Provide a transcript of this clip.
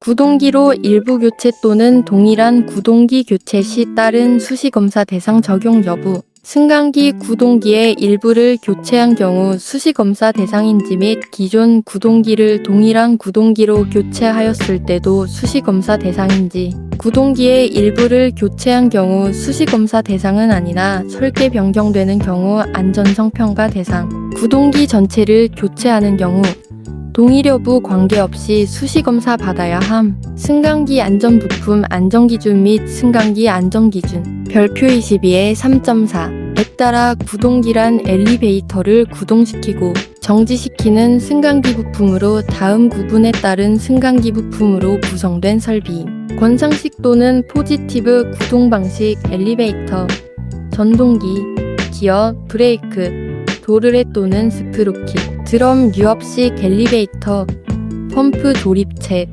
구동기로 일부 교체 또는 동일한 구동기 교체 시 따른 수시검사 대상 적용 여부. 승강기 구동기의 일부를 교체한 경우 수시검사 대상인지 및 기존 구동기를 동일한 구동기로 교체하였을 때도 수시검사 대상인지. 구동기의 일부를 교체한 경우 수시검사 대상은 아니나 설계 변경되는 경우 안전성 평가 대상. 구동기 전체를 교체하는 경우 동일 여부 관계없이 수시검사 받아야 함. 승강기 안전부품 안전기준 및 승강기 안전기준 별표 22의 3.4 에 따라 구동기란 엘리베이터를 구동시키고 정지시키는 승강기 부품으로 다음 구분에 따른 승강기 부품으로 구성된 설비임. 권상식 또는 포지티브 구동 방식 엘리베이터 전동기 기어 브레이크 도르래 또는 스프로킷 드럼 유압식 엘리베이터 펌프 조립체